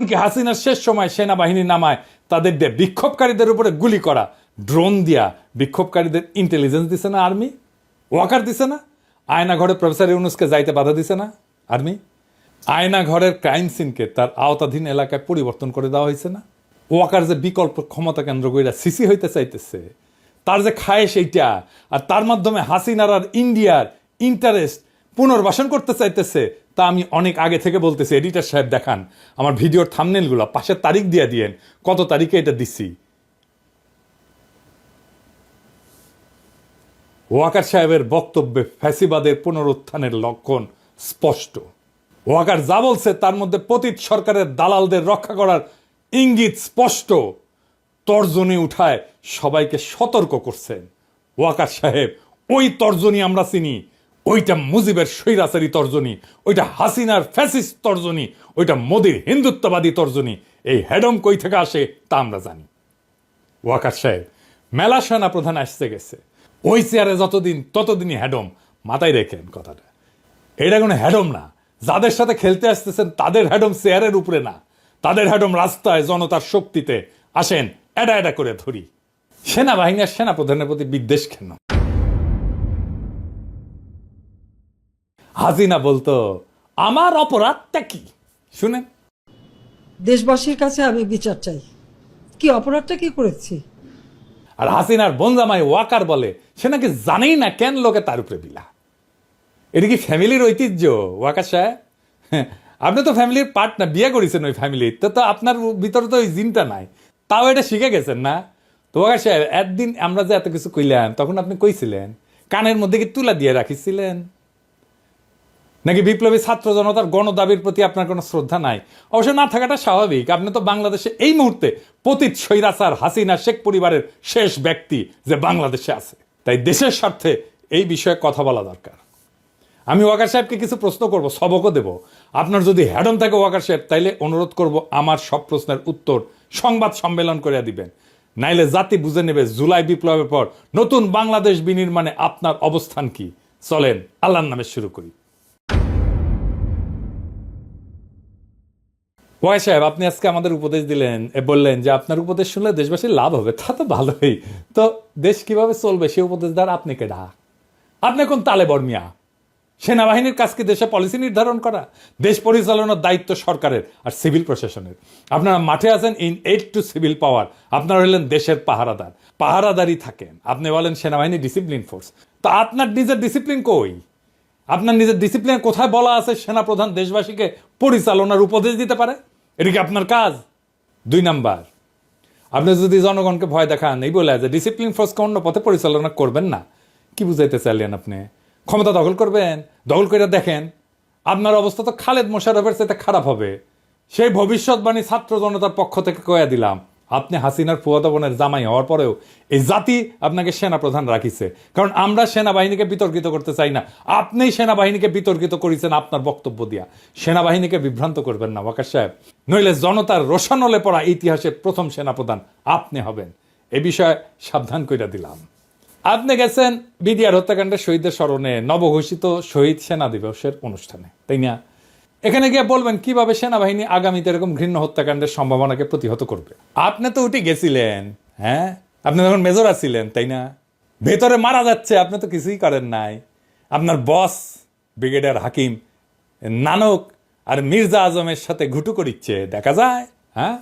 হাসিনার শেষ সময় সেনাবাহিনী নামায়, তাদের দিয়ে বিক্ষোভকারীদের উপরে গুলি করা, ড্রোন দিয়া বিক্ষোভকারীদের ইন্টেলিজেন্স দিছে না আর্মি ওয়াকার দিছে না? আয়না ঘরে প্রফেসর ইউনুসকে যাইতে বাধা দিছে না আর্মি আয়না ঘরের ক্রাইম সিনকে তার আওতাধীন এলাকায় পরিবর্তন করে দেওয়া হয়েছে না? ওয়াকার যে বিকল্প ক্ষমতা কেন্দ্র কইরা সিসি হইতে চাইতেছে, তার যে খায় সেইটা আর তার মাধ্যমে হাসিনার আর ইন্ডিয়ার ইন্টারেস্ট পুনর্বাসন করতে চাইতেছে, তা আমি অনেক আগে থেকে বলতেছি এডিটার সাহেব দেখান। আমার ভিডিওর থামনেলগুলো পাশের তারিখ দিয়ে দিয়েন, কত তারিখে এটা দিছি। ওয়াকার সাহেবের বক্তব্যে ফ্যাসিবাদের পুনরুত্থানের লক্ষণ স্পষ্ট। ওয়াকার যা বলছে, তার মধ্যে পতিত সরকারের দালালদের রক্ষা করার ইঙ্গিত স্পষ্ট। তর্জনী উঠায় সবাইকে সতর্ক করছেন। ওয়াকার সাহেব, ওই তর্জনী আমরা চিনি ওইটা মুজিবের স্বৈরাচারী তর্জনী, ওইটা হাসিনার ফ্যাসিস্ট তর্জনী, ওইটা মোদির হিন্দুত্ববাদী তর্জনী। এই হেডম কই থেকে আসে তা আমরা জানি। ওয়াকার সাহেব, মেলা সেনা প্রধান আসতে গেছে। ওই চেয়ারে যতদিন, ততদিনই হ্যাডম মাথায় রেখেন কথাটা। এটা কোনো হ্যাডম না। যাদের সাথে খেলতে আসতেছেন, তাদের হ্যাডম চেয়ারের উপরে না। তাদের হ্যাডম রাস্তায় জনতার শক্তিতে আসেন, এডা এডা করে ধরি। সেনাবাহিনী আর সেনাপ্রধানের প্রতি বিদ্বেষ কেন? হাসিনা বলতো আমার অপরাধটা কি? শুনেন। দেশবাসীর কাছে আমি বিচার চাই। কি অপরাধটা কি করেছি? আর হাসিনার বনজামাই ওয়াকার বলে সে নাকি জানেই না কেন লোকে তার উপরে বিলা? এটা কি ফ্যামিলির ঐতিহ্য ওয়াকার সাহেব? আপনি তো ফ্যামিলির পার্ট না বিয়ে করেছেন ওই ফ্যামিলির তো তো আপনার ভিতরে তো ওই জিনটা নাই। তাও এটা শিখে গেছেন না? তো ওয়াকার সাহেব একদিন আমরা যে এত কিছু কইলাম তখন আপনি কইছিলেন কানের মধ্যে কি তুলা দিয়ে রাখিছিলেন? নাকি বিপ্লবী ছাত্র জনতার গণদাবির প্রতি আপনার কোনো শ্রদ্ধা নাই? অবশ্য না থাকাটা স্বাভাবিক। আপনি তো বাংলাদেশে এই মুহূর্তে পতিত স্বৈরাচার হাসিনা শেখ পরিবারের শেষ ব্যক্তি যে বাংলাদেশে আছে। তাই দেশের স্বার্থে এই বিষয়ে কথা বলা দরকার। আমি ওয়াকার সাহেবকে কিছু প্রশ্ন করব, সবকও দেব। আপনার যদি হ্যাডম থাকে ওয়াকার সাহেব, তাইলে অনুরোধ করব আমার সব প্রশ্নের উত্তর সংবাদ সম্মেলন করে দিবেন। নাইলে জাতি বুঝে নেবে জুলাই বিপ্লবের পর নতুন বাংলাদেশ বিনির্মাণে আপনার অবস্থান কি। চলেন, আল্লাহর নামে শুরু করি। ওয়াই সাহেব, আপনি আজকে আমাদের উপদেশ দিলেন বললেন যে আপনার উপদেশ শুনলে দেশবাসীর লাভ হবে, তা তো ভালোই। তো দেশ কীভাবে চলবে, সে উপদেশ দ্বারা আপনি কে ডাক আপনি কোন তালে বর্মিয়া সেনাবাহিনীর কাজকে দেশে পলিসি নির্ধারণ করা? দেশ পরিচালনার দায়িত্ব সরকারের আর সিভিল প্রশাসনের। আপনারা মাঠে আছেন in aid to civil power আপনারা হলেন দেশের পাহারাদার। পাহারাদারই থাকেন। আপনি বলেন সেনাবাহিনী ডিসিপ্লিন ফোর্স তো আপনার নিজের ডিসিপ্লিন কই? আপনার নিজের ডিসিপ্লিন কোথায় বলা আছে সেনাপ্রধান দেশবাসীকে পরিচালনার উপদেশ দিতে পারে? এটা কি আপনার কাজ? দুই নাম্বার, আপনি যদি জনগণকে ভয় দেখান, এই বলে যে ডিসিপ্লিন ফোর্সকে অন্য পথে পরিচালনা করবেন না, কি বুঝাইতে চাইলেন আপনি? ক্ষমতা দখল করবেন, দখল করে দেখেন, আপনার অবস্থা তো খালেদ মোশারফের সাথে খারাপ হবে। সেই ভবিষ্যৎবাণী ছাত্র জনতার পক্ষ থেকে কয়া দিলাম আপনি হাসিনার ফুয়াদবনের জামাই হওয়ার পরেও এই জাতি আপনাকে সেনাপ্রধান রাখিছে। কারণ আমরা সেনাবাহিনীকে বিতর্কিত করতে চাই না। আপনিই সেনাবাহিনীকে বিতর্কিত করেছেন আপনার বক্তব্য দিয়া। সেনাবাহিনীকে বিভ্রান্ত করবেন না ওয়াকার সাহেব। নইলে জনতার রোশানলে পড়া ইতিহাসের প্রথম সেনাপ্রধান আপনি হবেন। এ বিষয়ে সাবধান কইরা দিলাম। আপনি গেছেন বিডিআর হত্যাকাণ্ডের শহীদদের স্মরণে নবঘোষিত শহীদ সেনা দিবসের অনুষ্ঠানে। তাই না? এখানে গিয়ে বলবেন, কীভাবে সেনাবাহিনী আগামীতে এরকম ঘৃণ্য হত্যাকাণ্ডের সম্ভাবনাকে প্রতিহত করবে? আপনি তো উঠে গেছিলেন হ্যাঁ? আপনি তখন মেজর আছিলেন, তাই না? ভেতরে মারা যাচ্ছে, আপনি তো কিছুই করেন নাই। আপনার বস, ব্রিগেডিয়ার হাকিম, নানক আর মির্জা আজমের সাথে ঘুটু করিচ্ছে, দেখা যায় হ্যাঁ?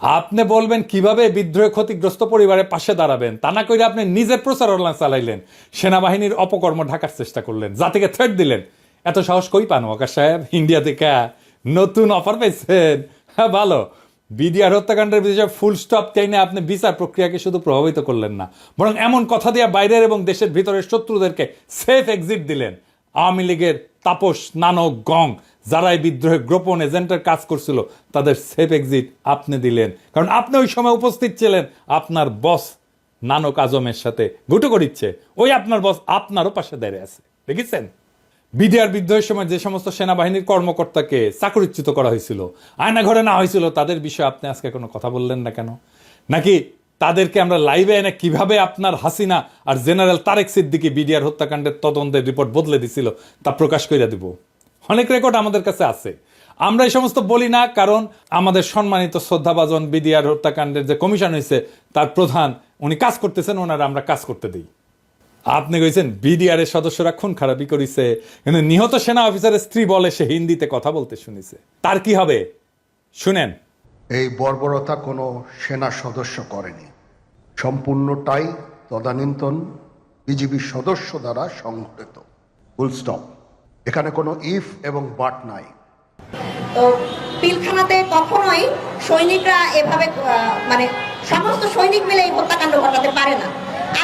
আপনি বলবেন, কীভাবে বিদ্রোহে ক্ষতিগ্রস্ত পরিবারের পাশে দাঁড়াবেন? তা না করে আপনি নিজে প্রচারণা চালাইলেন, সেনাবাহিনীর অপকর্ম ঢাকার চেষ্টা করলেন, জাতিকে থ্রেট দিলেন। এত সাহস কই পান ওয়াকার সাহেব? ইন্ডিয়া থেকে নতুন অফার পেয়েছেন হ্যাঁ ভালো। বিডিআর হত্যাকাণ্ডের বিষয়ে ফুল স্টপ চাই না আপনি বিচার প্রক্রিয়াকে শুধু প্রভাবিত করলেন না, বরং এমন কথা দিয়ে বাইরের এবং দেশের ভিতরের শত্রুদেরকে সেফ এক্সিট দিলেন। আওয়ামী লীগের তাপস নানক গং যারা এই বিদ্রোহে গোপন এজেন্টের কাজ করছিল, তাদের সেফ এক্সিট আপনি দিলেন। কারণ আপনি ওই সময় উপস্থিত ছিলেন, আপনার বস নানক আজমের সাথে গুটো করিচ্ছে ওই আপনার বস আপনারও পাশে দাঁড়িয়ে আছে। দেখেছেন? বিডিআর বিদ্রোহের সময় যে সমস্ত সেনাবাহিনীর কর্মকর্তাকে চাকরিচ্যুত করা হয়েছিল আয়না ঘরে না হয়েছিল, তাদের বিষয়ে আপনি আজকে কোনো কথা বললেন না কেন? নাকি তাদেরকে আমরা লাইভে এনে কীভাবে আপনার হাসিনা আর জেনারেল তারেক সিদ্দিকি বিডিআর হত্যাকাণ্ডের তদন্তের রিপোর্ট বদলে দিছিল তা প্রকাশ করে দিব। অনেক রেকর্ড আমাদের কাছে আছে। আমরা এই সমস্ত বলি না, কারণ আমাদের সম্মানিত শ্রদ্ধাভাজন বিডিআর হত্যাকাণ্ডের যে কমিশন হয়েছে তার প্রধান, উনি কাজ করতেছেন, ওনারা আমরা কাজ করতে দিই। আপনি কইছেন বিডিআর এর সদস্যরা খুন খারাপি করিছে। কিন্তু নিহত সেনা অফিসারের স্ত্রী বলে সে হিন্দিতে কথা বলতে শুনিছে। তার কি হবে? শুনেন। এই বর্বরতা কোনো সেনা সদস্য করেনি। সম্পূর্ণটাই তদানীন্তন বিজিবির সদস্য দ্বারা সংঘটিত। Full stop. এখানে কোনো ইফ এবং বাট নাই। তো পিলখানাতে কখনোই সৈনিকরা এভাবে মানে সমস্ত সৈনিক মিলে এই হত্যাকাণ্ড ঘটাতে পারে না।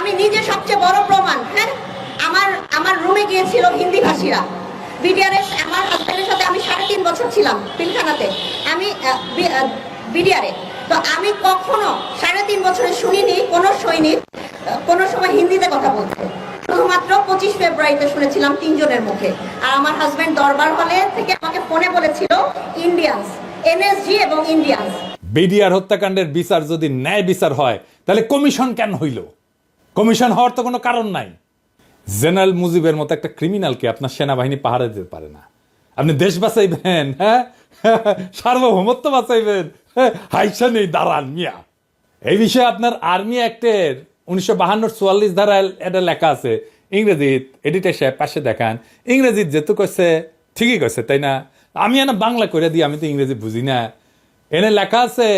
আমি নিজে সবচেয়ে বড় প্রমাণ হ্যাঁ? আমার আমার রুমে গিয়েছিল হিন্দি ভাষীরা বিডিআরএস আমার হাজব্যান্ডের সাথে আমি সাড়ে তিন বছর ছিলাম পিলখানাতে। আমি বিডিআরে। তো আমি কখনো সাড়ে তিন বছরে শুনিনি, কোনো সৈনিক কোনো সময় হিন্দিতে কথা বলতে। শুধুমাত্র পঁচিশ ফেব্রুয়ারিতে শুনেছিলাম তিনজনের মুখে। আর আমার হাজব্যান্ড দরবার হলে থেকে আমাকে ফোনে বলেছিল, ইন্ডিয়ান্স, এনএসজি এবং ইন্ডিয়ান্স। বিডিআর হত্যাকাণ্ডের বিচার যদি ন্যায় বিচার হয়, তাহলে কমিশন কেন হইল? কমিশন হওয়ার তো কোনো কারণ নাই। জেনারেল মুজিবের মতো একটা ক্রিমিনালকে আপনার সেনাবাহিনী পাহারা দিতে পারে না। আপনি দেশ বাঁচাইবেন হ্যাঁ? সার্বভৌমত্ব বাঁচাইবেন। হ্যাঁ, হাইসা নেই দাঁড়ান মিয়া। এই বিষয়ে আপনার আর্মি অ্যাক্টের উনিশশো বাহান্ন চুয়াল্লিশ ধারায় এটা লেখা আছে। ইংরেজিত এডিটার সাহেব পাশে দেখান। ইংরেজিত যেহেতু কইছে ঠিকই কইছে তাই না? আমি এনে বাংলা করে দিই আমি তো ইংরেজি বুঝি না। এনে লেখা আছে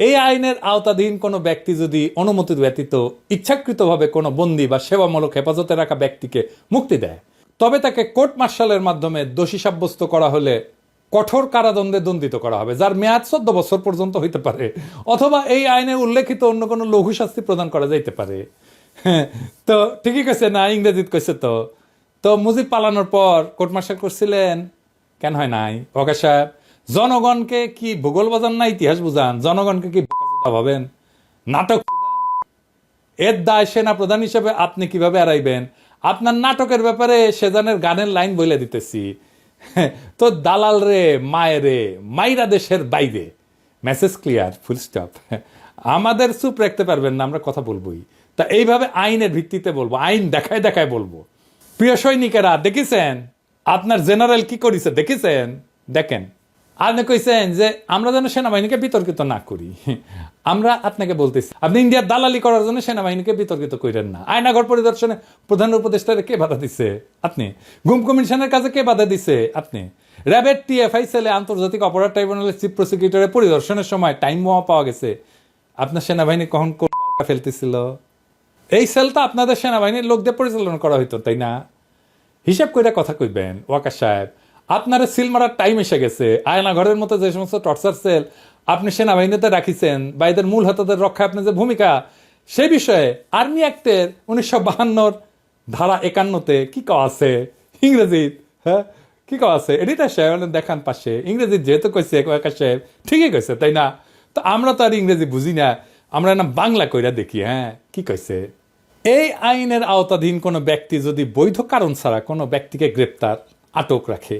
এই আইনের আওতাধীন কোনো ব্যক্তি যদি অনুমতি ব্যতীত ইচ্ছাকৃতভাবে কোনো বন্দী বা সেবামূলক হেফাজতে রাখা ব্যক্তিকে মুক্তি দেয় তবে তাকে কোর্ট মার্শালের মাধ্যমে দোষী সাব্যস্ত করা হলে কঠোর কারাদণ্ডে দণ্ডিত করা হবে যার মেয়াদ চোদ্দ বছর পর্যন্ত হইতে পারে অথবা এই আইনে উল্লেখিত অন্য কোনো লঘু শাস্তি প্রদান করা যাইতে পারে। হ্যাঁ, তো ঠিকই কইছে না ইংরেজিত কইছে তো। তো মুজিব পালানোর পর কোর্ট মার্শাল করছিলেন কেন হয় নাই? প্রকাশ সাহেব জনগণকে কি ভূগোল বাজান না ইতিহাস বুঝান? জনগণকে কি ভাবেন? নাটক? এর দায় সেনা প্রধান হিসেবে আপনি কীভাবে এড়াইবেন? আপনার নাটকের ব্যাপারে সেজানের গানের লাইন বলে দিতেছি। তো দালাল রে মায়ের রে, মাইরা দেশের বাইরে। Message clear, full stop. আমাদের চুপ রাখতে পারবেন না, আমরা কথা বলবোই। তা এইভাবে আইনের ভিত্তিতে বলব, আইন দেখায় দেখায় বলব। প্রিয় সৈনিকেরা, দেখেছেন? আপনার জেনারেল কি করেছে, দেখেছেন? দেখেন। আপনি কইছেন যে, আমরা যেন সেনাবাহিনীকে বিতর্কিত না করি। আমরা আপনাকে বলতেছি, আপনি ইন্ডিয়ার দালালি করার জন্য সেনাবাহিনীকে বিতর্কিত করেন না। আয়নাঘর পরিদর্শনে প্রধান উপদেষ্টারে কে বাধা দিছে? আপনি। গুম কমিশনের কাছে কে বাধা দিছে? আপনি। র্যাবের টিএফআই সেলে আন্তর্জাতিক অপরাধ ট্রাইব্যুনালের চিফ প্রসিকিউটরের পরিদর্শনের সময় টাইম বোমা পাওয়া গেছে। আপনার সেনাবাহিনী কখন কোন ফেলতেছিল? এই সেল তো আপনাদের সেনাবাহিনীর লোকদের পরিচালনা করা হইতো, তাই না? হিসাব করে কথা কইবেন ওয়াকা সাহেব। আপনার সিল মারার টাইম এসে গেছে। আয়না ঘরের মতো যে সমস্ত টর্চার সেল আপনি সেনাবাহিনীতে রাখিছেন, বা এদের মূল হাতাদের রক্ষায় আপনার যে ভূমিকা, সে বিষয়ে আর্মি অ্যাক্টের উনিশশো বাহান্নর ধারা একান্নতে কি কওয়া আছে? ইংরেজি হ্যাঁ? কি কওয়া আছে? এডিটার সাহেব দেখান পাশে। ইংরেজি যেহেতু কইছে ওয়াকা সাহেব, ঠিকই কইছে, তাই না? তো আমরা তো আর ইংরেজি বুঝি না, আমরা না বাংলা কইরা দেখি হ্যাঁ? কি কইছে? এই আইনের আওতাধীন কোনো ব্যক্তি যদি বৈধ কারণ ছাড়া কোনো ব্যক্তিকে গ্রেপ্তার, আটক রাখে।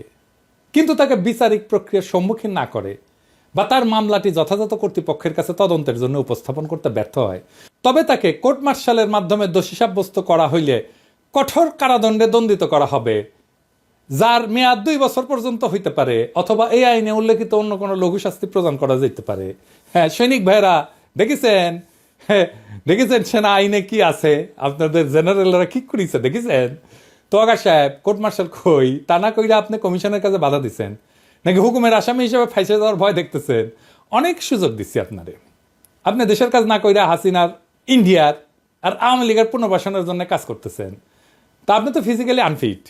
কিন্তু তাকে বিচারিক প্রক্রিয়ার সম্মুখীন না করে বা তার মামলাটি যথাযথ কর্তৃপক্ষের কাছে তদন্তের জন্য উপস্থাপন করতে ব্যর্থ হয়। তবে তাকে কোর্ট মার্শালের মাধ্যমে দোষী সাব্যস্ত করা হইলে কঠোর কারাদণ্ডে দণ্ডিত করা হবে যার মেয়াদ দুই বছর পর্যন্ত হইতে পারে অথবা এই আইনে উল্লেখিত অন্য কোনো লঘু শাস্তি প্রদান করা যেতে পারে। হ্যাঁ সৈনিক ভাইরা দেখেছেন? হ্যাঁ, দেখেছেন সেনা আইনে কি আছে? আপনাদের জেনারেলরা কি করেছে দেখেছেন? তো আকাশ সাহেব কোর্ট মার্শাল কই? তা না কইরা আপনি কমিশনের কাছে বাধা দিচ্ছেন নাকি হুকুমের আসামি হিসেবে ফাইসে যাওয়ার ভয় দেখতেছেন? অনেক সুযোগ দিচ্ছি আপনারে। আপনি দেশের কাজ না কইরা হাসিনার, ইন্ডিয়ার আর আওয়ামী লীগের পুনর্বাসনের জন্য কাজ করতেছেন। তা আপনি তো ফিজিক্যালি আনফিট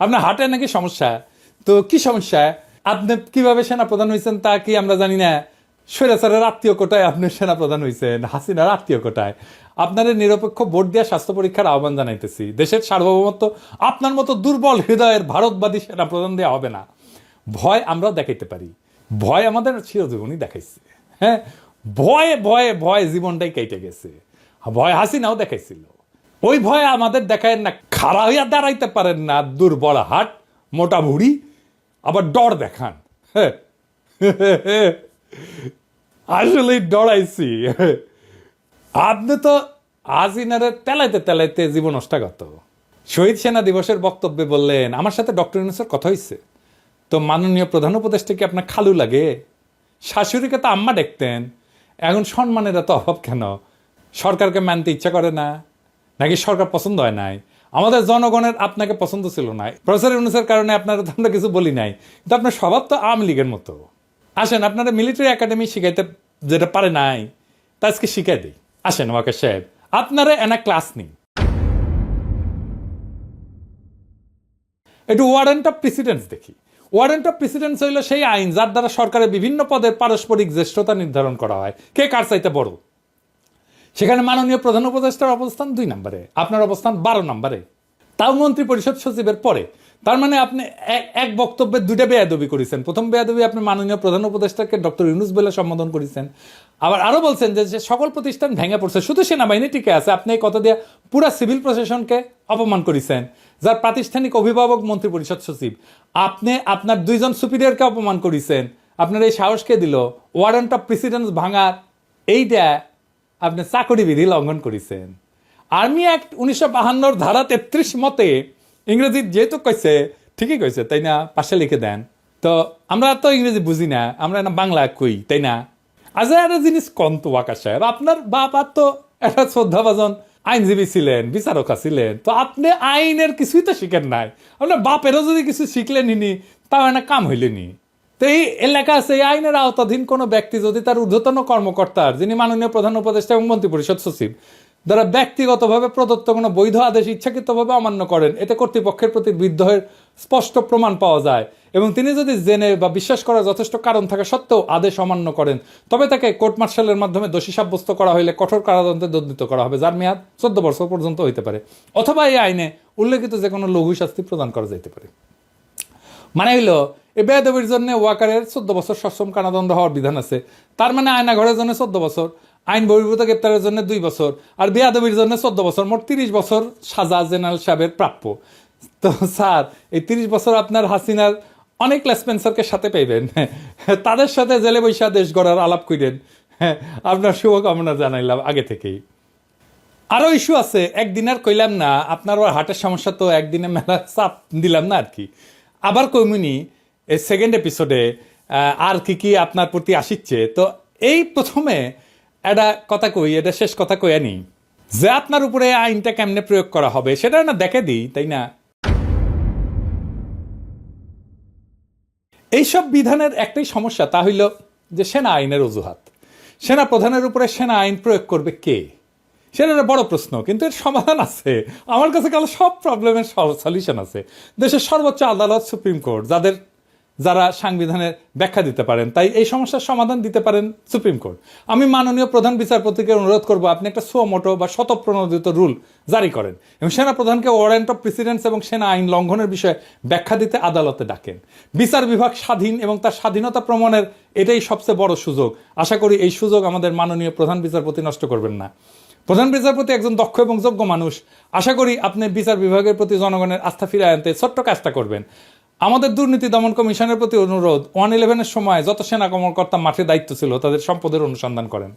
আপনার হার্টে নাকি সমস্যা? তো কি সমস্যা? আপনি কীভাবে সেনা প্রধান হয়েছেন তা কি আমরা জানি না। স্বৈরাচারের আত্মীয় কোটায় আপনি সেনাপ্রধান হয়েছেন হাসিনার আত্মীয় কোটায়। আপনাদের নিরপেক্ষ ভোট দেওয়া স্বাস্থ্য পরীক্ষার আহ্বান জানাইতেছি। দেশের সার্বভৌমত্ব আপনার মতো দুর্বল হৃদয়ের ভারতবাদী সেনা প্রধান দেওয়া হবে না। ভয় আমরাও দেখাইতে পারি। ভয় আমাদের চিরজীবনই দেখাইছে। হ্যাঁ? ভয়ে ভয়ে ভয়ে জীবনটাই কেটে গেছে। ভয় হাসিনাও দেখাইছিল। ওই ভয় আমাদের দেখায় না, খাড়া হইয়া দাঁড়াইতে পারেন না, দুর্বল হাট, মোটা ভুড়ি, আবার ডর দেখান। হ্যাঁ? আসলে ডরাইছি। আপনি তো আজিনারে তেলাইতে তেলাইতে জীবন অষ্টাগত শহীদ সেনা দিবসের বক্তব্যে বললেন, আমার সাথে ডক্টর ইউনুসের কথা হয়েছে তো মাননীয় প্রধান উপদেষ্টা কি আপনার খালু লাগে? শাশুড়িকে তো আম্মা দেখতেন। এখন সম্মানের এত অভাব কেন? সরকারকে মানতে ইচ্ছা করে না। নাকি সরকার পছন্দ হয় নাই? আমাদের জনগণের আপনাকে পছন্দ ছিল না। প্রফেসর ইউনুসের কারণে আপনার আমরা কিছু বলি নাই। কিন্তু আপনার স্বভাব তো আওয়ামী লীগের মতো। আসেন, আপনারা মিলিটারি একাডেমি শিখাইতে যেটা পারে নাই, তা আজকে শিখাই দিই। আসেন ওয়াকে সাহেব, আপনারা এনা ক্লাস নিন। একটু ওয়ারেন্ট অফ প্রেসিডেন্স দেখি। ওয়ারেন্ট অফ প্রেসিডেন্স হইল সেই আইন, যার দ্বারা সরকারের বিভিন্ন পদের পারস্পরিক জ্যেষ্ঠতা নির্ধারণ করা হয়। কে কার চাইতে বড়? সেখানে মাননীয় প্রধান উপদেষ্টার অবস্থান দুই নম্বরে, আপনার অবস্থান বারো নম্বরে। তাও মন্ত্রী পরিষদ সচিবের পরে তার মানে আপনি এক- বক্তব্যে দুইটা বেয়াদবি করেছেন। প্রথম বেয়াদবি আপনি মাননীয় প্রধান উপদেষ্টাকে ডক্টর ইউনুস বলে সম্বোধন করেছেন। আবার আরও বলছেন যে সকল প্রতিষ্ঠান ভেঙে পড়ছে, শুধু সেনাবাহিনী টিকে আছে, আপনি এই কথা দিয়ে পুরা সিভিল প্রশাসনকে অপমান করেছেন, যার প্রাতিষ্ঠানিক অভিভাবক মন্ত্রী পরিষদ সচিব। আপনি আপনার দুইজন সুপিরিয়রকে অপমান করেছেন, আপনার এই সাহসকে দিল? ওয়ারেন্ট অফ প্রেসিডেন্স ভাঙার এইটা আপনি চাকরি বিধি লঙ্ঘন করেছেন। আর্মি অ্যাক্ট উনিশশো বাহান্নর ধারা তেত্রিশ মতে ইংরেজি যেহেতু কইছে ঠিকই কইছে তাই না? পাশে লিখে দেন। তো আমরা তো ইংরেজি বুঝি না, আমরা না বাংলা কই, তাই না? আজ একটা জিনিস কন্ত আকাশ সাহেব আপনার আর তো একটা শ্রদ্ধাভাজন আইনজীবী ছিলেন বিচারকা ছিলেন তো আপনি আইনের কিছুই তো শিখেন নাই। আপনার বাপেরও যদি কিছু শিখলেন নি তাও একটা কাম হইলেনি তো এই এলাকা আছে, এই আইনের আওতাধীন কোনো ব্যক্তি যদি তার ঊর্ধ্বতন কর্মকর্তার যিনি মাননীয় প্রধান উপদেষ্টা এবং মন্ত্রী পরিষদ সচিব যারা ব্যক্তিগতভাবে প্রদত্ত কোনো বৈধ আদেশ ইচ্ছাকৃতভাবে অমান্য করেন, এতে কর্তৃপক্ষের প্রতি বিদ্রোহের স্পষ্ট প্রমাণ পাওয়া যায়। এবং তিনি যদি জেনে বা বিশ্বাস করার যথেষ্ট কারণ থাকা সত্ত্বেও আদেশ অমান্য করেন, তবে তাকে কোর্ট মার্শালের মাধ্যমে দোষী সাব্যস্ত করা হলে কঠোর কারাদণ্ডে দণ্ডিত করা হবে, যার মেয়াদ চোদ্দ বছর পর্যন্ত হইতে পারে। অথবা এই আইনে উল্লেখিত যে কোনো লঘু শাস্তি প্রদান করা যেতে পারে। মানে হইল এই বেয়াদবির জন্য ওয়াকারের চোদ্দ বছর সশ্রম কারাদণ্ড হওয়ার বিধান আছে। তার মানে আয়না ঘরের জন্য চোদ্দ বছর আইন বহির্ভূত গ্রেপ্তারের জন্য দুই বছর, আর বেয়াদবির জন্য চোদ্দ বছর, মোট তিরিশ বছর সাজা জেনারেল সাহেবের প্রাপ্য। তো স্যার, এই তিরিশ বছর আপনার হাসিনার অনেক লেসপেন্সারকে সাথে পাইবেন। তাদের সাথে জেলে বৈশা দেশ গড়ার আলাপ করেন আপনার শুভকামনা জানাইলাম আগে থেকেই। আরও ইস্যু আছে, একদিন আর কইলাম না, আপনার ওর হার্টের সমস্যা তো একদিনে মেলা চাপ দিলাম না আর কি। আবার কইমুনি এই সেকেন্ড এপিসোডে আর কি কি আপনার প্রতি আসিচ্ছে। তো এই প্রথমে একটা কথা কই, এটা শেষ কথা কইয়া নি যে আপনার উপরে আইনটা কেমনে প্রয়োগ করা হবে, সেটা না দেখে দিই, তাই না? এইসব বিধানের একটাই সমস্যা, তা হইল যে সেনা আইনের অজুহাত। সেনা প্রধানের উপরে সেনা আইন প্রয়োগ করবে কে? সেটা একটা বড় প্রশ্ন, কিন্তু এর সমাধান আছে। আমার কাছে কাল সব প্রবলেমের সলিউশন আছে। দেশের সর্বোচ্চ আদালত সুপ্রিম কোর্ট যাদের যারা সাংবিধানের ব্যাখ্যা দিতে পারেন, তাই এই সমস্যার সমাধান দিতে পারেন সুপ্রিম কোর্ট। আমি মাননীয় প্রধান বিচারপতিকে অনুরোধ করব, আপনি একটা সুমোটো বা শতপ্রণোদিত রুল জারি করেন এবং সেনা প্রধানকে ওয়ারেন্ট অফ প্রেসিডেন্স এবং সেনা আইন লঙ্ঘনের বিষয়ে ব্যাখ্যা দিতে আদালতে ডাকেন। বিচার বিভাগ স্বাধীন এবং তার স্বাধীনতা প্রমাণের এটাই সবচেয়ে বড় সুযোগ। আশা করি এই সুযোগ আমাদের মাননীয় প্রধান বিচারপতি নষ্ট করবেন না। প্রধান বিচারপতি একজন দক্ষ এবং যোগ্য মানুষ। আশা করি আপনি বিচার বিভাগের প্রতি জনগণের আস্থা ফিরে আনতে ছোট্ট কাজটা করবেন। আমাদের দুর্নীতি দমন কমিশনের প্রতি অনুরোধ, ওয়ান ইলেভেনের সময় যত সেনা কর্মকর্তা মাঠে দায়িত্ব ছিল, তাদের সম্পদের অনুসন্ধান করেন।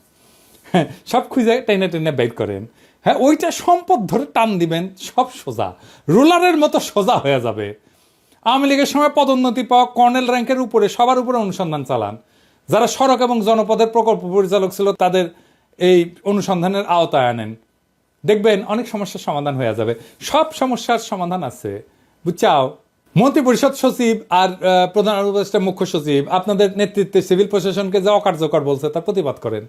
হ্যাঁ সব খুঁজে টেনে টেনে বের করেন। হ্যাঁ ওইটা সম্পদ ধরে টান দিবেন, সব সোজা। রোলারের মতো সোজা হয়ে যাবে। আওয়ামী লীগের সময় পদোন্নতি পাওয়া কর্নেল র্যাঙ্কের উপরে সবার উপরে অনুসন্ধান চালান। যারা সড়ক এবং জনপদের প্রকল্প পরিচালক ছিল, তাদের এই অনুসন্ধানের আওতায় আনেন। দেখবেন অনেক সমস্যার সমাধান হয়ে যাবে। সব সমস্যার সমাধান আছে। বুঝছাও? মন্ত্রী পরিষদ সচিব আর প্রধান উপদেষ্টা মুখ্য সচিব, আপনাদের নেতৃত্বে সিভিল প্রশাসনকে যে অকার্যকর বলছে, তার প্রতিবাদ করেন।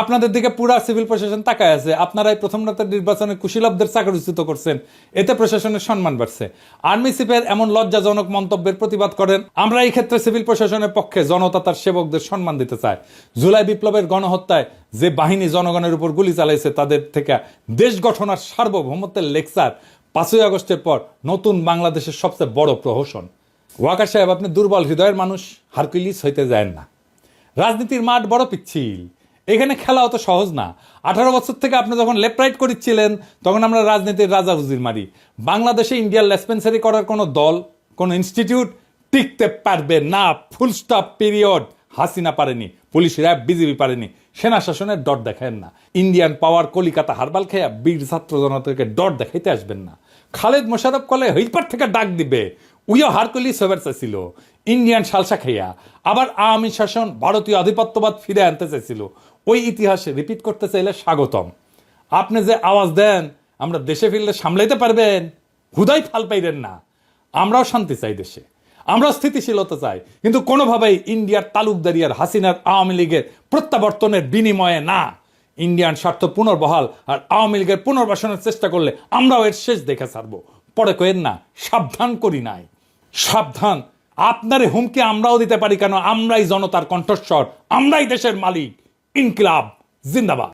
আপনাদের দিকে পুরা সিভিল প্রশাসন তাকায় আছে আপনারা এই প্রথম রাতের নির্বাচনে কুশীলবদের চাকরিচ্যুত করছেন, এতে প্রশাসনের সম্মান বাড়ছে। আর্মি চিফের এমন লজ্জাজনক মন্তব্যের প্রতিবাদ করেন, আমরা এই ক্ষেত্রে সিভিল প্রশাসনের পক্ষে জনতা তার সেবকদের সম্মান দিতে চায় জুলাই বিপ্লবের গণহত্যায় যে বাহিনী জনগণের উপর গুলি চালাইছে, তাদের থেকে দেশ গঠন আর সার্বভৌমত্বের লেকচার পাঁচই আগস্টের পর নতুন বাংলাদেশের সবচেয়ে বড় প্রহসন। ওয়াকার সাহেব, আপনি দুর্বল হৃদয়ের মানুষ, হারকুলিস হইতে যায় না। রাজনীতির মাঠ বড় পিচ্ছিল। এখানে খেলা অত সহজ না। আঠারো বছর থেকে আপনি যখন লেফট রাইট করেছিলেন তখন আমরা রাজনীতির রাজা উজির মারি। বাংলাদেশে ইন্ডিয়ার লেসপেন্সারি করার কোনো দল, কোনো ইনস্টিটিউট টিকতে পারবে না। ফুল স্টপ পিরিয়ড হাসিনা পারেনি। পুলিশ র্যাব বিজেপি পারেনি। সেনা শাসনের ডট দেখায় না। ইন্ডিয়ান পাওয়ার কলিকাতা হারবাল খেয়া বীর ছাত্র জনতাকে ডট দেখাইতে আসবেন না। খালেদ মোশারফ কলে হইপার থেকে ডাক দিবে। উইও হারকুলি সেবার চাইছিল। ইন্ডিয়ান সালসা খাইয়া আবার আওয়ামী শাসন ভারতীয় আধিপত্যবাদ ফিরে আনতে চাইছিল। ওই ইতিহাস রিপিট করতে চাইলে স্বাগতম। আপনি যে আওয়াজ দেন, আমরা দেশে ফিরলে সামলাইতে পারবেন। হুদাই ফাল পাইলেন না। আমরাও শান্তি চাই দেশে। আমরা স্থিতিশীলতা চাই। কিন্তু কোনোভাবেই ইন্ডিয়ার তালুকদারি আর হাসিনার আওয়ামী লীগের প্রত্যাবর্তনের বিনিময়ে না। ইন্ডিয়ান স্বার্থ পুনর্বহাল আর আওয়ামী লীগের পুনর্বাসনের চেষ্টা করলে আমরাও এর শেষ দেখে ছাড়বো। পরে কয়েন না, সাবধান করি নাই। সাবধান। আপনারে হুমকি আমরাও দিতে পারি কেন? আমরাই জনতার কণ্ঠস্বর। আমরাই দেশের মালিক। ইনকিলাব। জিন্দাবাদ।